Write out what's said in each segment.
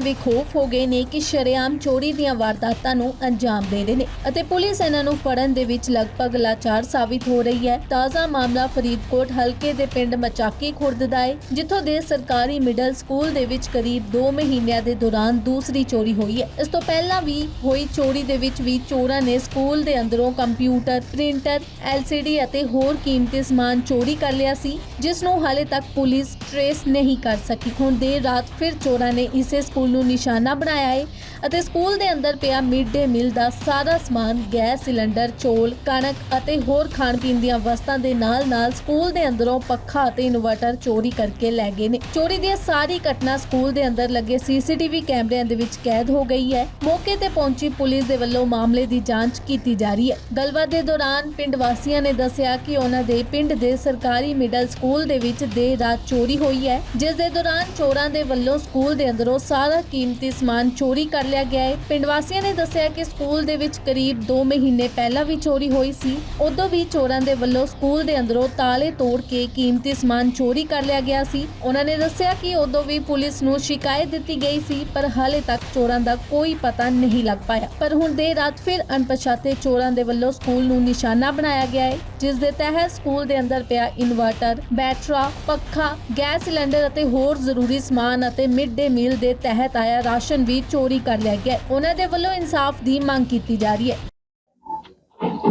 ਬੇਖੌਫ ਹੋ ਗਏ ਨੇ ਕਿ ਸ਼ਰੇਆਮ ਚੋਰੀ ਦੀਆਂ ਵਾਰਦਾਤਾਂ ਨੂੰ ਅੰਜਾਮ ਦੇ ਰਹੇ ਨੇ। ਅਤੇ ਪੁਲਿਸ ਇਹਨਾਂ ਨੂੰ ਫੜਨ ਦੇ ਵਿੱਚ ਲਗਭਗ ਲਾਚਾਰ ਸਾਬਿਤ ਹੋ ਰਹੀ ਹੈ। ਤਾਜ਼ਾ ਮਾਮਲਾ ਫਰੀਦਕੋਟ ਹਲਕੇ ਦੇ ਪਿੰਡ ਮਚਾਕੀ ਖੁਰਦ ਦਾ ਹੈ, ਜਿੱਥੋਂ ਦੇ ਸਰਕਾਰੀ ਮਿਡਲ ਸਕੂਲ ਦੇ ਵਿੱਚ ਕਰੀਬ 2 ਮਹੀਨਿਆਂ ਦੇ ਦੌਰਾਨ ਦੂਸਰੀ ਚੋਰੀ ਹੋਈ ਹੈ। ਇਸ ਤੋਂ ਪਹਿਲਾਂ ਵੀ ਹੋਈ ਚੋਰੀ ਦੇ ਵਿੱਚ ਵੀ ਚੋਰਾਂ ਨੇ ਸਕੂਲ ਦੇ ਅੰਦਰੋਂ ਕੰਪਿਊਟਰ, ਪ੍ਰਿੰਟਰ LCD ਅਤੇ ਹੋਰ ਕੀਮਤੀ ਸਮਾਨ ਚੋਰੀ ਕਰ ਲਿਆ ਸੀ, ਜਿਸ ਨੂੰ ਹਾਲੇ ਤੱਕ ਪੁਲਿਸ ਟਰੇਸ ਨਹੀਂ ਕਰ ਸਕੀ। ਹੁਣ ਦੇਰ ਰਾਤ ਫਿਰ ਚੋਰਾਂ ਨੇ ਇਸੇ ਸਕੂਲ ਨੂੰ ਨਿਸ਼ਾਨਾ ਬਣਾਇਆ ਹੈ ਅਤੇ ਸਕੂਲ ਦੇ ਅੰਦਰ ਪਿਆ ਮਿਡ ਡੇ ਮੀਲ ਦਾ ਸਾਰਾ ਸਮਾਨ, ਗੈਸ, ਸਿਲੰਡਰ, ਚੋਲ, ਕਣਕ ਅਤੇ ਹੋਰ ਖਾਣ ਪੀਣ ਦੀਆਂ ਵਸਤਾਂ ਦੇ ਨਾਲ-ਨਾਲ ਸਕੂਲ ਦੇ ਅੰਦਰੋਂ ਪੱਖਾ ਅਤੇ ਇਨਵਰਟਰ ਚੋਰੀ ਕਰਕੇ ਲੈ ਗਏ ਨੇ। ਚੋਰੀ ਦੀ ਸਾਰੀ ਘਟਨਾ ਸਕੂਲ ਦੇ ਅੰਦਰ ਲੱਗੇ ਸੀਸੀਟੀਵੀ ਕੈਮਰਿਆਂ ਦੇ ਵਿੱਚ ਕੈਦ ਹੋ ਗਈ ਹੈ। ਮੌਕੇ ਤੇ ਪਹੁੰਚੀ ਪੁਲਿਸ ਦੇ ਵੱਲੋਂ ਮਾਮਲੇ ਦੀ ਜਾਂਚ ਕੀਤੀ ਜਾ ਰਹੀ ਹੈ। ਗੱਲਬਾਤ ਦੇ ਦੌਰਾਨ ਪਿੰਡ ਵਾਸੀਆਂ ਨੇ ਦੱਸਿਆ ਕਿ ਉਹਨਾਂ ਦੇ ਪਿੰਡ ਦੇ ਸਰਕਾਰੀ ਮਿਡਲ ਸਕੂਲ ਦੇ ਵਿੱਚ ਦੇਰ ਰਾਤ ਚੋਰੀ ਹੋਈ ਹੈ। ਜਿਸ ਦੇ ਦੌਰਾਨ ਚੋਰਾਂ ਦੇ ਵੱਲੋਂ ਸਕੂਲ ਦੇ ਅੰਦਰੋਂ ਸਾਰਾ ਕੀਮਤੀ ਸਮਾਨ ਚੋਰੀ ਕਰ ਲਿਆ ਗਿਆ ਹੈ। ਪਿੰਡ ਵਾਸੀਆਂ ਨੇ ਦੱਸਿਆ ਕਿ ਸਕੂਲ ਦੇ ਵਿੱਚ ਕਰੀਬ 2 ਮਹੀਨੇ ਪਹਿਲਾਂ ਵੀ ਚੋਰੀ ਹੋਈ ਸੀ। ਉਦੋਂ ਵੀ ਚੋਰਾਂ ਦੇ ਵੱਲੋਂ ਸਕੂਲ ਦੇ ਅੰਦਰੋਂ ਤਾਲੇ ਤੋੜ ਕੇ ਕੀਮਤੀ ਸਮਾਨ ਚੋਰੀ ਕਰ ਲਿਆ ਗਿਆ ਸੀ। ਉਹਨਾਂ ਨੇ ਦੱਸਿਆ ਕਿ ਉਦੋਂ ਵੀ ਪੁਲਿਸ ਨੂੰ ਸ਼ਿਕਾਇਤ ਦਿੱਤੀ ਗਈ ਸੀ, ਪਰ ਹਾਲੇ ਤੱਕ ਚੋਰਾਂ ਦਾ ਕੋਈ ਪਤਾ ਨਹੀਂ ਲੱਗ ਪਾਇਆ। ਪਰ ਹੁਣ ਦੇਰ ਰਾਤ ਫਿਰ ਅਣਪਛਾਤੇ ਚੋਰਾਂ ਦੇ ਵੱਲੋਂ ਸਕੂਲ ਨੂੰ ਨਿਸ਼ਾਨਾ ਬਣਾਇਆ ਗਿਆ ਹੈ, ਜਿਸ ਦੇ ਤਹਿਤ ਸਕੂਲ ਦੇ ਅੰਦਰ ਪਿਆ ਇਨਵਰਟਰ, ਬੈਟਰਾ, ਪੱਖਾ, ਗੈਸ ਸਿਲੰਡਰ ਅਤੇ ਹੋਰ ਜ਼ਰੂਰੀ ਸਮਾਨ ਅਤੇ ਮਿਡ ਡੇ ਮੀਲ ਦੇ ਤਹਿਤ ਆਇਆ ਰਾਸ਼ਨ ਵੀ ਚੋਰੀ ਕਰ ਲਿਆ ਗਿਆ ਹੈ। ਉਹਨਾਂ ਦੇ ਵੱਲੋਂ ਇਨਸਾਫ ਦੀ ਮੰਗ ਕੀਤੀ ਜਾ ਰਹੀ ਹੈ।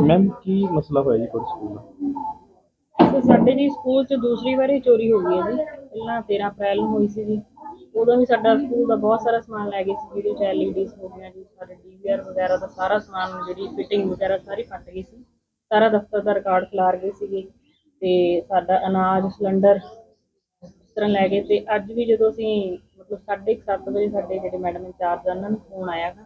ਮੈਮ ਕੀ ਮਸਲਾ ਹੋਇਆ ਜੀ ਤੁਹਾਡੇ ਸਕੂਲ ਦਾ? ਤੇ ਸਾਡੇ ਜੀ ਸਕੂਲ 'ਚ ਦੂਸਰੀ ਵਾਰੀ ਚੋਰੀ ਹੋ ਗਈ ਹੈ ਜੀ। ਪਹਿਲਾਂ 13 ਅਪ੍ਰੈਲ ਨੂੰ ਹੋਈ ਸੀ ਜੀ। ਉਦੋਂ ਵੀ ਸਾਡਾ ਸਕੂਲ ਦਾ ਬਹੁਤ ਸਾਰਾ ਸਮਾਨ ਲੈ ਗਏ ਸੀ ਜਿਹਦੇ 'ਚ ਐਲਈਡੀਜ਼ ਹੋ ਗਈਆਂ ਜੀ ਸਾਡੇ ਡੀਵੀਆਰ ਵਗੈਰਾ ਦਾ ਸਾਰਾ ਸਮਾਨ ਜਿਹੜੀ ਫਿਟਿੰਗ ਵਗੈਰਾ ਸਾਰੀ ਫਟ ਗਈ ਸੀ। ਸਾਰਾ ਦਫ਼ਤਰ ਦਾ ਰਿਕਾਰਡ ਖਿਲਾਰ ਗਏ ਸੀਗੇ ਤੇ ਸਾਡਾ ਅਨਾਜ ਸਿਲੰਡਰ ਇਸ ਤਰ੍ਹਾਂ ਲੈ ਗਏ ਤੇ ਅੱਜ ਵੀ ਜਦੋਂ ਅਸੀਂ ਮਤਲਬ 7:30 ਵਜੇ ਸਾਡੇ ਜਿਹੜੇ ਮੈਡਮ ਇੰਚਾਰਜ ਆ, ਉਹਨਾਂ ਨੂੰ ਫੋਨ ਆਇਆ ਗਾ।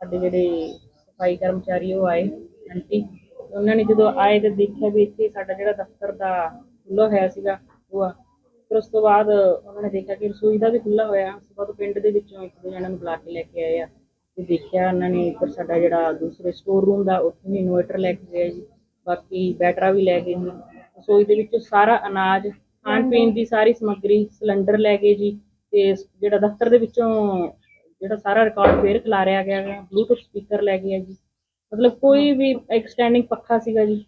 ਸਾਡੇ ਜਿਹੜੇ ਸਫ਼ਾਈ ਕਰਮਚਾਰੀ ਉਹ ਆਏ, ਆਂਟੀ। ਉਹਨਾਂ ਨੇ ਜਦੋਂ ਆਏ ਤੇ ਦੇਖਿਆ ਵੀ ਇੱਥੇ ਸਾਡਾ ਜਿਹੜਾ ਦਫ਼ਤਰ ਦਾ ਖੁੱਲ੍ਹਾ ਹੋਇਆ ਸੀਗਾ, ਉਹ ਆ। ਫਿਰ ਉਸ ਤੋਂ ਬਾਅਦ ਉਹਨਾਂ ਨੇ ਦੇਖਿਆ ਕਿ ਰਸੋਈ ਦਾ ਵੀ ਖੁੱਲ੍ਹਾ ਹੋਇਆ। ਉਸ ਤੋਂ ਬਾਅਦ ਪਿੰਡ ਦੇ ਵਿੱਚੋਂ ਇੱਕ ਦੋ ਜਣਾਂ ਨੂੰ ਬੁਲਾ ਕੇ ਲੈ ਕੇ ਆਏ ਆ। ਤੇ ਦੇਖਿਆ ਉਹਨਾਂ ਨੇ ਇੱਧਰ ਸਾਡਾ ਜਿਹੜਾ ਦੂਸਰੇ ਸਟੋਰ ਰੂਮ ਦਾ, ਉੱਥੇ ਵੀ ਇਨਵਰਟਰ ਲੈ ਕੇ ਗਏ ਜੀ। ਬਾਕੀ ਬੈਟਰਾ ਵੀ ਲੈ ਗਏ ਜੀ। ਰਸੋਈ ਦੇ ਵਿੱਚੋਂ ਸਾਰਾ ਅਨਾਜ ਖਾਣ ਪੀਣ ਦੀ ਸਾਰੀ ਸਮੱਗਰੀ, ਸਿਲੰਡਰ ਲੈ ਗਏ ਜੀ। ਤੇ ਜਿਹੜਾ ਦਫ਼ਤਰ ਦੇ ਵਿੱਚੋਂ ਜਿਹੜਾ ਸਾਰਾ ਰਿਕਾਰਡ ਫੇਰ ਖਿਲਾਰਿਆ ਗਿਆ ਹੈ ਬਲੂਟੁੱਥ ਸਪੀਕਰ ਲੈ ਗਏ ਜੀ। ਮਤਲਬ ਕੋਈ ਵੀ ਇੱਕ ਸਟੈਂਡਿੰਗ ਪੱਖਾ ਸੀਗਾ ਜੀ।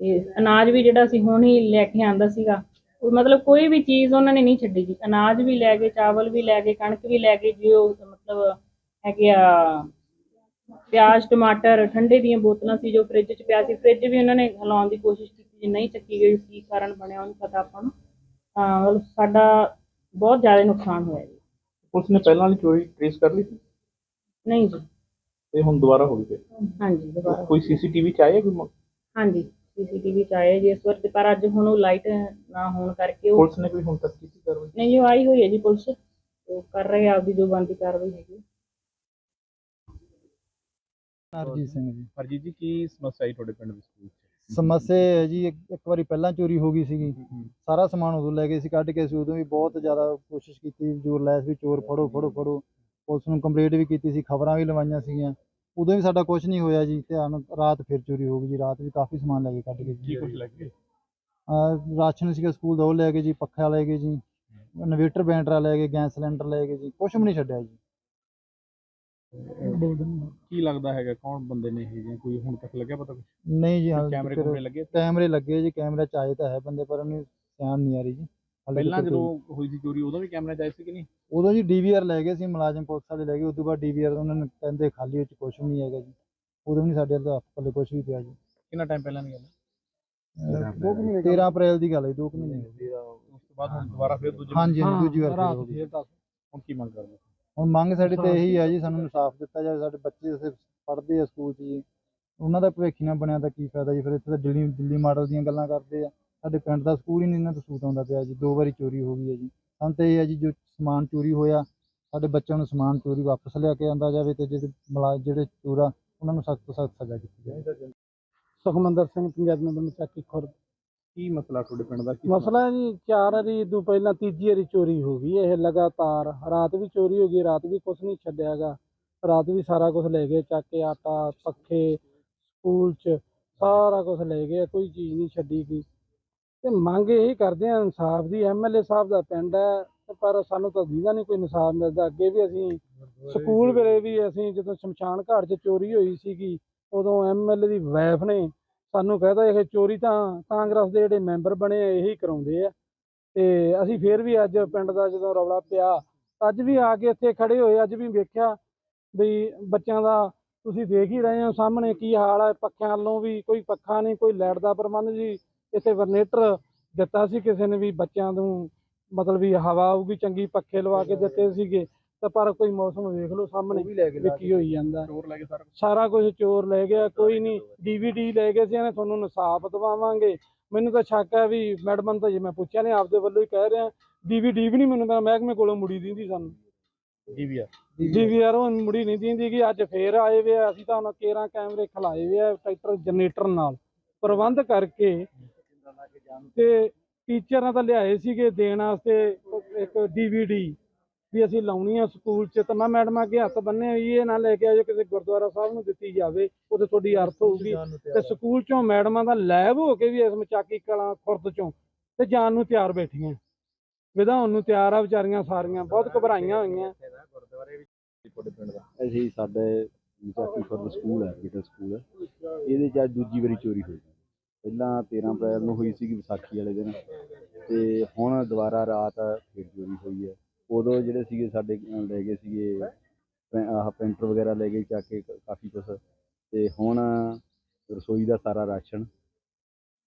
ਤੇ ਅਨਾਜ ਵੀ ਜਿਹੜਾ ਸੀ ਹੁਣ ਹੀ ਲੈ ਕੇ ਆਂਦਾ ਸੀਗਾ, ਉਹ ਮਤਲਬ ਕੋਈ ਵੀ ਚੀਜ਼ ਉਹਨਾਂ ਨੇ ਨਹੀਂ ਛੱਡੀ ਜੀ। ਅਨਾਜ ਵੀ ਲੈ ਗਏ, ਚਾਵਲ ਵੀ ਲੈ ਗਏ, ਕਣਕ ਵੀ ਲੈ ਗਏ ਜੀ ਉਹ ਮਤਲਬ ਹੈਗੇ ਆ, ਪਿਆਜ਼, ਟਮਾਟਰ, ਠੰਡੇ ਦੀਆਂ ਬੋਤਲਾਂ ਸੀ ਜੋ ਫ੍ਰਿਜ 'ਚ ਪਿਆ ਸੀ। ਫ੍ਰਿਜ ਵੀ ਉਹਨਾਂ ਨੇ ਹਿਲਾਉਣ ਦੀ ਕੋਸ਼ਿਸ਼ ਕੀਤੀ ਜੀ, ਨਹੀਂ ਚੱਕੀ ਗਈ। ਕੀ ਕਾਰਨ ਬਣਿਆ, ਉਹਨੂੰ ਪਤਾ ਆਪਾਂ ਨੂੰ। ਤਾਂ ਸਾਡਾ ਬਹੁਤ ਜ਼ਿਆਦਾ ਨੁਕਸਾਨ ਹੋਇਆ ਜੀ। ਪੁਲਿਸ ਨੇ ਪਹਿਲਾਂ ਵਾਲੀ ਚੋਰੀ ਟ੍ਰੇਸ ਕਰ ਲਈ ਸੀ? ਨਹੀਂ ਜੀ। ਤੇ ਹੁਣ ਦੁਬਾਰਾ ਹੋ ਗਈ ਫਿਰ? ਹਾਂਜੀ ਦੁਬਾਰਾ। ਕੋਈ ਸੀਸੀਟੀਵੀ ਚ ਆਇਆ ਕੋਈ ਮ- ਹਾਂਜੀ ਸੀਸੀਟੀਵੀ ਚ ਆਏ ਜੀ ਇਸ ਵਾਰ ਤੇ ਪਰ ਅੱਜ ਹੁਣ ਉਹ ਲਾਈਟ ਨਾ ਹੋਣ ਕਰਕੇ ਉਹ ਪੁਲਿਸ ਨੇ ਕੋਈ ਹੁਣ ਤੱਕ ਕੀਤੀ ਕਾਰਵਾਈ? ਨਹੀਂ ਜੋ ਆਈ ਹੋਈ ਹੈ ਜੀ ਪੁਲਿਸ। ਉਹ ਕਰ ਰਹੇ ਆ ਆਪਦੀ ਜੋ ਬੰਦੀ ਕਾਰਵਾਈ ਹੈਗੀ। ਹਰਜੀਤ ਸਿੰਘ ਜੀ। ਹਰਜੀਤ ਜੀ ਕੀ ਸਮੱਸਿਆ ਆਈ ਤੁਹਾਡੇ ਪਿੰਡ ਦੇ ਸਕੂਲ ਚ ਸਮੱਸਿਆ ਇਹ ਹੈ ਜੀ ਇੱਕ ਇੱਕ ਵਾਰੀ ਪਹਿਲਾਂ ਚੋਰੀ ਹੋ ਗਈ ਸੀਗੀ। ਸਾਰਾ ਸਮਾਨ ਉਦੋਂ ਲੈ ਗਏ ਸੀ ਕੱਢ ਕੇ ਅਸੀਂ ਉਦੋਂ ਵੀ ਬਹੁਤ ਜ਼ਿਆਦਾ ਕੋਸ਼ਿਸ਼ ਕੀਤੀ ਜ਼ੋਰ ਲਾਇਆ ਸੀ ਵੀ ਚੋਰ ਫੜੋ ਫੜੋ ਫੜੋ। ਪੁਲਿਸ ਨੂੰ ਕੰਪਲੇਂਟ ਵੀ ਕੀਤੀ ਸੀ ਖਬਰਾਂ ਵੀ ਲਵਾਈਆਂ ਸੀਗੀਆਂ। ਉਦੋਂ ਵੀ ਸਾਡਾ ਕੁਝ ਨਹੀਂ ਹੋਇਆ ਜੀ ਧਿਆਨ ਰਾਤ ਫਿਰ ਚੋਰੀ ਹੋ ਗਈ ਜੀ ਰਾਤ ਵੀ ਕਾਫੀ ਸਮਾਨ ਲੈ ਕੇ ਕੱਢ ਕੇ ਕੀ ਕੁਝ ਗਿਆ ਅਹ ਰਾਸ਼ਨ ਸੀਗਾ ਸਕੂਲ ਦਾ ਉਹ ਲੈ ਗਏ ਜੀ ਪੱਖਾ ਲੈ ਗਏ ਜੀ ਇਨਵੇਟਰ ਬੈਟਰਾ ਲੈ ਗਏ ਗੈਸ ਸਿਲੰਡਰ ਲੈ ਗਏ ਜੀ ਕੁਝ ਵੀ ਨਹੀਂ ਛੱਡਿਆ ਜੀ। ਕੀ ਲੱਗਦਾ ਹੈਗਾ ਕੌਣ ਬੰਦੇ ਨੇ ਇਹ ਜਾਂ ਕੋਈ ਹੁਣ ਤੱਕ ਲੱਗਿਆ ਪਤਾ ਕੁਝ ਨਹੀਂ ਜੀ ਹਾਲੇ ਕੈਮਰੇ ਕੁਮਰੇ ਲੱਗੇ? ਕੈਮਰੇ ਲੱਗੇ ਜੀ ਕੈਮਰੇ ਚ ਆਏ ਤਾਂ ਹੈ ਬੰਦੇ ਪਰ ਉਹਨੂੰ ਧਿਆਨ ਨਹੀਂ ਆ ਰਹੀ ਜੀ। ਹਾਲੇ ਪਹਿਲਾਂ ਜਦੋਂ ਹੋਈ ਸੀ ਚੋਰੀ ਉਦੋਂ ਵੀ ਕੈਮਰਾ ਚ ਆਏ ਸੀ ਕਿ ਨਹੀਂ? ਉਦੋਂ ਜੀ ਡੀਵੀਆਰ ਲੈ ਗਏ ਸੀ ਮੁਲਾਜ਼ਮ ਪੁਲਿਸ ਵਾਲੇ ਲੈ ਗਏ ਉਦੋਂ ਬਾਅਦ ਡੀਵੀਆਰ ਉਹਨਾਂ ਨੇ ਕਹਿੰਦੇ ਖਾਲੀ ਉਹ ਚ ਕੁਝ ਨਹੀਂ ਹੈਗਾ ਜੀ। ਉਦੋਂ ਵੀ ਨਹੀਂ ਸਾਡੇ ਹੱਥ ਪੱਲੇ ਕੁਝ ਵੀ ਪਿਆ ਜੀ। ਕਿੰਨਾ ਟਾਈਮ ਪਹਿਲਾਂ ਦੀ ਗੱਲ ਹੈ? 13 ਅਪ੍ਰੈਲ ਦੀ ਗੱਲ ਹੈ। 2 ਮਹੀਨੇ ਉਸ ਤੋਂ ਬਾਅਦ ਹੁਣ ਦੁਬਾਰਾ ਫਿਰ ਦੂਜੀ ਹਾਂਜੀ ਦੂਜੀ ਵਾਰ ਫਿਰ ਹੋ ਗਈ। ਹੁਣ ਕੀ ਮੰਗ ਕਰਦੇ ਹੁਣ ਮੰਗ ਸਾਡੀ ਤੇ ਇਹੀ ਆ ਜੀ ਸਾਨੂੰ ਇਨਸਾਫ ਦਿੱਤਾ ਜਾਵੇ ਸਾਡੇ ਬੱਚੇ ਉੱਥੇ ਪੜ੍ਹਦੇ ਆ ਸਕੂਲ 'ਚ ਜੀ। ਉਹਨਾਂ ਦਾ ਭਵਿੱਖ ਨਾ ਬਣਿਆ ਤਾਂ ਕੀ ਫਾਇਦਾ ਜੀ? ਫਿਰ ਇੱਥੇ ਤਾਂ ਦਿੱਲੀ ਦਿੱਲੀ ਮਾਡਲ ਦੀਆਂ ਗੱਲਾਂ ਕਰਦੇ ਆ। ਸਾਡੇ ਪਿੰਡ ਦਾ ਸਕੂਲ ਹੀ ਨਹੀਂ ਇਹਨਾਂ ਤੋਂ ਸੂਤ ਆਉਂਦਾ ਪਿਆ ਜੀ। ਦੋ ਵਾਰੀ ਚੋਰੀ ਹੋ ਗਈ ਹੈ ਜੀ। ਸਾਨੂੰ ਤਾਂ ਇਹ ਹੈ ਜੀ ਜੋ ਸਮਾਨ ਚੋਰੀ ਹੋਇਆ ਸਾਡੇ ਬੱਚਿਆਂ ਨੂੰ ਸਮਾਨ ਚੋਰੀ ਵਾਪਸ ਲਿਆ ਕੇ ਆਂਦਾ ਜਾਵੇ ਤੇ ਜਿਹੜੇ ਮਲਾ ਜਿਹੜੇ ਚੋਰਾ ਉਹਨਾਂ ਨੂੰ ਸਖਤ ਤੋਂ ਸਖਤ ਸਜ਼ਾ ਕੀਤੀ ਜਾਵੇ। ਸੁਖਮੰਦਰ ਸਿੰਘ ਪੰਜਾਬੀ ਨੰਬਰ ਮਚਾਕੀ ਖੁਰਦ। ਕੀ ਮਸਲਾ ਤੁਹਾਡੇ ਪਿੰਡ ਦਾ? ਕੀ ਮਸਲਾ ਹੈ ਜੀ, ਚਾਰ ਵਾਰੀ ਤੋਂ ਪਹਿਲਾਂ ਤੀਜੀ ਵਾਰੀ ਚੋਰੀ ਹੋ ਗਈ ਇਹ ਲਗਾਤਾਰ। ਰਾਤ ਵੀ ਚੋਰੀ ਹੋ ਗਈ, ਰਾਤ ਵੀ ਕੁਝ ਨਹੀਂ ਛੱਡਿਆਗਾ। ਰਾਤ ਵੀ ਸਾਰਾ ਕੁਝ ਲੈ ਗਏ, ਚੱਕ ਕੇ ਆਟਾ, ਪੱਖੇ, ਸਕੂਲ 'ਚ ਸਾਰਾ ਕੁਝ ਲੈ ਗਏ, ਕੋਈ ਚੀਜ਼ ਨਹੀਂ ਛੱਡੀ ਗਈ। ਤੇ ਮੰਗ ਇਹ ਕਰਦੇ ਆ ਇਨਸਾਫ ਦੀ ਐਮਐਲਏ ਸਾਹਿਬ ਦਾ ਪਿੰਡ ਹੈ, ਪਰ ਸਾਨੂੰ ਤਾਂ ਦੀਦਾ ਨਹੀਂ ਕੋਈ ਇਨਸਾਫ ਮਿਲਦਾ। ਅੱਗੇ ਵੀ ਅਸੀਂ ਸਕੂਲ ਵੇਲੇ ਵੀ ਅਸੀਂ ਜਦੋਂ ਸ਼ਮਸ਼ਾਨ ਘਾਟ 'ਚ ਚੋਰੀ ਹੋਈ ਸੀਗੀ, ਉਦੋਂ ਐਮਐਲਏ ਦੀ ਵਾਈਫ ਨੇ ਸਾਨੂੰ ਕਹਿਤਾ ਇਹ ਚੋਰੀ ਤਾਂ ਕਾਂਗਰਸ ਦੇ ਜਿਹੜੇ ਮੈਂਬਰ ਬਣੇ ਆ ਇਹੀ ਕਰਾਉਂਦੇ ਆ। ਤੇ ਅਸੀਂ ਫੇਰ ਵੀ ਅੱਜ ਪਿੰਡ ਦਾ ਜਦੋਂ ਰੌਲਾ ਪਿਆ ਅੱਜ ਵੀ ਆ ਕੇ ਇੱਥੇ ਖੜੇ ਹੋਏ ਅੱਜ ਵੀ ਵੇਖਿਆ ਵੀ ਬੱਚਿਆਂ ਦਾ ਤੁਸੀਂ ਦੇਖ ਹੀ ਰਹੇ ਹੋ ਸਾਹਮਣੇ ਕੀ ਹਾਲ ਹੈ ਪੱਖਿਆਂ ਵੱਲੋਂ ਵੀ ਕੋਈ ਪੱਖਾ ਨਹੀਂ ਕੋਈ ਲਾਈਟ ਦਾ ਪ੍ਰਬੰਧ ਜੀ ਇੱਥੇ ਜਨਰੇਟਰ ਦਿੱਤਾ ਸੀ ਕਿਸੇ ਨੇ ਵੀ ਬੱਚਿਆਂ ਨੂੰ ਮਤਲਬ ਵੀ ਹਵਾ ਆਊਗੀ ਚੰਗੀ ਪੱਖੇ ਲਵਾ ਕੇ ਦਿੱਤੇ ਸੀਗੇ। ਤਾਂ ਪਰ ਕੋਈ ਮੌਸਮ ਵੇਖ ਲਓ ਸਾਹਮਣੇ ਵੀ ਕੀ ਹੋਈ ਜਾਂਦਾ। ਚੋਰ ਲੈ ਕੇ ਸਾਰਾ ਸਾਰਾ ਕੁਝ ਚੋਰ ਲੈ ਗਿਆ ਕੋਈ ਨਹੀਂ। ਡੀਵੀਡੀ ਲੈ ਗਏ ਸੀ ਇਹਨੇ ਤੁਹਾਨੂੰ ਇਨਸਾਫ ਦਵਾਵਾਂਗੇ। ਮੈਨੂੰ ਤਾਂ ਸ਼ੱਕ ਹੈ ਵੀ ਮੈਡਮ ਨੂੰ ਤਾਂ ਜੇ ਮੈਂ ਪੁੱਛਿਆ ਨੇ ਆਪਦੇ ਵੱਲੋਂ ਹੀ ਕਹਿ ਰਿਹਾ। ਡੀਵੀਡੀ ਵੀ ਨਹੀਂ ਮੈਨੂੰ ਮੇਰਾ ਮਹਿਕਮੇ ਕੋਲੋਂ ਮੁੜੀ ਦਿੰਦੀ ਸਾਨੂੰ। ਡੀਵੀਆਰ ਡੀਵੀਆਰ ਉਹ ਮੁੜੀ ਨਹੀਂ ਦਿੰਦੀ ਕਿ ਅੱਜ ਫੇਰ ਆਏ ਵੇ ਆ। ਅਸੀਂ ਤਾਂ ਹੁਣ 13 ਕੈਮਰੇ ਖਲਾਏ ਵੇ ਆ ਟਰੈਕਟਰ ਜਨਰੇਟਰ ਨਾਲ। ਪ੍ਰਬੰਧ ਕਰਕੇ ਤੇ ਟੀਚਰਾਂ ਤਾਂ ਲਿਆਏ ਸੀਗੇ ਦੇਣ ਵਾਸਤੇ ਇੱਕ ਡੀਵੀਡੀ ਵੀ ਅਸੀਂ ਲਾਉਣੀ ਆ ਸਕੂਲ 'ਚ। ਤਾਂ ਮੈਂ ਮੈਡਮ ਅੱਗੇ ਹੱਥ ਬੰਨੇ ਹੋਈ ਇਹ ਨਾ ਲੈ ਕੇ ਆਜੋ ਕਿਸੇ ਗੁਰਦੁਆਰਾ ਸਾਹਿਬ ਨੂੰ ਦਿੱਤੀ ਜਾਵੇ ਉਹਦੇ ਤੁਹਾਡੀ ਅਰਥ ਹੋਊਗੀ। ਤੇ ਸਕੂਲ 'ਚੋਂ ਮੈਡਮਾਂ ਦਾ ਲੈਬ ਹੋ ਕੇ ਵੀ ਇਸ ਮਚਾਕੀ ਕਲਾਂ ਖੁਰਦ 'ਚੋਂ ਤੇ ਜਾਣ ਨੂੰ ਤਿਆਰ ਬੈਠੀਆਂ। ਵਿਧਾਉਣ ਨੂੰ ਤਿਆਰ ਆ ਵਿਚਾਰੀਆਂ ਸਾਰੀਆਂ ਬਹੁਤ ਘਬਰਾਈਆਂ ਹੋਈਆਂ। ਅਸੀਂ ਸਾਡੇ ਵਿਸਾਖੀ ਖੁਰਦ ਸਕੂਲ ਹੈ ਮਿਡਲ ਸਕੂਲ ਹੈ। ਇਹਦੇ ਚ ਅੱਜ ਦੂਜੀ ਵਾਰੀ ਚੋਰੀ ਹੋਈ। ਪਹਿਲਾਂ 13 ਅਪ੍ਰੈਲ ਨੂੰ ਹੋਈ ਸੀਗੀ ਵਿਸਾਖੀ ਵਾਲੇ ਦਿਨ। ਤੇ ਹੁਣ ਦੁਬਾਰਾ ਰਾਤ ਫਿਰ ਚੋਰੀ ਹੋਈ ਹੈ। ਉਦੋਂ ਜਿਹੜੇ ਸੀਗੇ ਸਾਡੇ ਅਹ ਲੈ ਗਏ ਸੀਗੇ ਪੈ- ਆਹ ਪ੍ਰਿੰਟਰ ਵਗੈਰਾ ਲੈ ਗਏ ਚੱਕ ਕੇ ਕ- ਕਾਫੀ ਕੁਛ। ਤੇ ਹੁਣ ਰਸੋਈ ਦਾ ਸਾਰਾ ਰਾਸ਼ਨ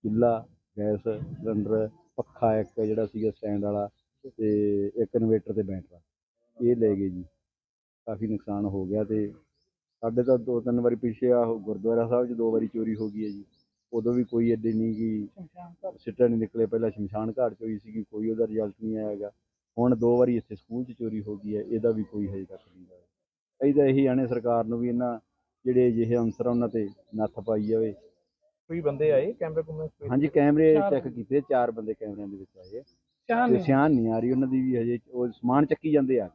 ਚੁੱਲ੍ਹਾ ਗੈਸ ਸਿਲੰਡਰ ਪੱਖਾ ਇੱਕ ਜਿਹੜਾ ਸੀਗਾ ਸਟੈਂਡ ਵਾਲਾ ਤੇ ਇੱਕ ਇਨਵੇਟਰ ਤੇ ਬੈਟਰਾ। ਇਹ ਲੈ ਗਏ ਜੀ। ਕਾਫੀ ਨੁਕਸਾਨ ਹੋ ਗਿਆ ਤੇ ਸਾਡੇ ਤਾਂ ਦੋ ਤਿੰਨ ਵਾਰੀ ਪਿੱਛੇ ਆ ਗੁਰਦੁਆਰਾ ਸਾਹਿਬ 'ਚ ਦੋ ਵਾਰੀ ਚੋਰੀ ਹੋ ਗਈ ਹੈ ਜੀ। ਉਦੋਂ ਵੀ ਕੋਈ ਐਡੀ ਨਹੀਂ ਕਿ ਸਿੱਟਾ ਨਹੀਂ ਨਿਕਲੇ। ਪਹਿਲਾਂ ਸ਼ਮਸ਼ਾਨ ਘਾਟ 'ਚ ਹੋਈ ਸੀਗੀ ਕੋਈ ਉਹਦਾ ਰਿਜ਼ਲਟ ਨਹੀਂ ਆਇਆ ਹੈਗਾ। ਹੁਣ ਦੋ ਵਾਰੀ ਇੱਥੇ ਸਕੂਲ 'ਚ ਚੋਰੀ ਹੋ ਗਈ ਹੈ ਇਹਦਾ ਵੀ ਕੋਈ ਹਜੇ ਤੱਕ ਨਹੀਂ ਆਇਆ ਤਾਂ ਇਹੀ ਆਣੇ ਸਰਕਾਰ ਨੂੰ ਵੀ ਇਹਨਾਂ ਜਿਹੜੇ ਅਜਿਹੇ ਅਨਸਰ ਉਹਨਾਂ ਤੇ ਨੱਥ ਪਾਈ ਜਾਵੇ। ਕੋਈ ਬੰਦੇ ਆਏ ਕੈਮਰੇ ਕੁਮਰੇ ਹਾਂਜੀ ਕੈਮਰੇ ਚੈੱਕ ਕੀਤੇ ਚਾਰ ਬੰਦੇ ਕੈਮਰਿਆਂ ਦੇ ਵਿੱਚ ਆਏ ਤੇ ਨਹੀਂ ਸਿਆਣ ਨਹੀਂ ਆ ਰਹੀ ਉਹਨਾਂ ਦੀ ਵੀ ਹਜੇ ਉਹ ਸਮਾਨ ਚੱਕੀ ਜਾਂਦੇ ਆ।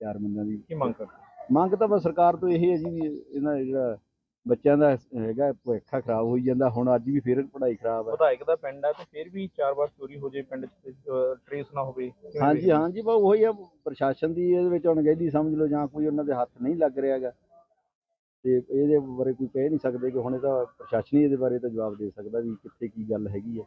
ਚਾਰ ਬੰਦਿਆਂ ਦੀ ਕੀ ਮੰਗ ਕਰਦੇ? ਮੰਗ ਤਾਂ ਬਸ ਸਰਕਾਰ ਤੋਂ ਇਹ ਹੈ ਜੀ ਵੀ ਇਹਨਾਂ ਦਾ ਜਿਹੜਾ ਬੱਚਿਆਂ ਦਾ ਹੈਗਾ ਭਵਿੱਖਾ ਖਰਾਬ ਹੋਈ ਜਾਂਦਾ ਹੁਣ ਅੱਜ ਵੀ ਫੇਰ ਪੜ੍ਹਾਈ ਖਰਾਬ ਹੈ। ਵਿਧਾਇਕ ਦਾ ਪਿੰਡ ਹੈ ਤੇ ਫਿਰ ਵੀ ਚਾਰ ਵਾਰ ਚੋਰੀ ਹੋ ਜੇ ਪਿੰਡ ਚ ਟ੍ਰੇਸ ਨਾ ਹੋਵੇ ਕਿਵੇਂ ਹਾਂਜੀ? ਹਾਂਜੀ ਬਸ ਉਹੀ ਆ ਪ੍ਰਸ਼ਾਸਨ ਦੀ ਇਹਦੇ ਵਿੱਚ ਅਣਗਹਿਲੀ ਸਮਝ ਲਓ ਜਾਂ ਕੋਈ ਉਹਨਾਂ ਦੇ ਹੱਥ ਨਹੀਂ ਲੱਗ ਰਿਹਾ ਹੈਗਾ। ਤੇ ਇਹਦੇ ਬਾਰੇ ਕੋਈ ਕਹਿ ਨਹੀਂ ਸਕਦੇ ਕਿ ਹੁਣ ਇਹ ਤਾਂ ਪ੍ਰਸ਼ਾਸਨ ਹੀ ਇਹਦੇ ਬਾਰੇ ਤਾਂ ਜਵਾਬ ਦੇ ਸਕਦਾ ਵੀ ਕਿੱਥੇ ਕੀ ਗੱਲ ਹੈਗੀ ਹੈ।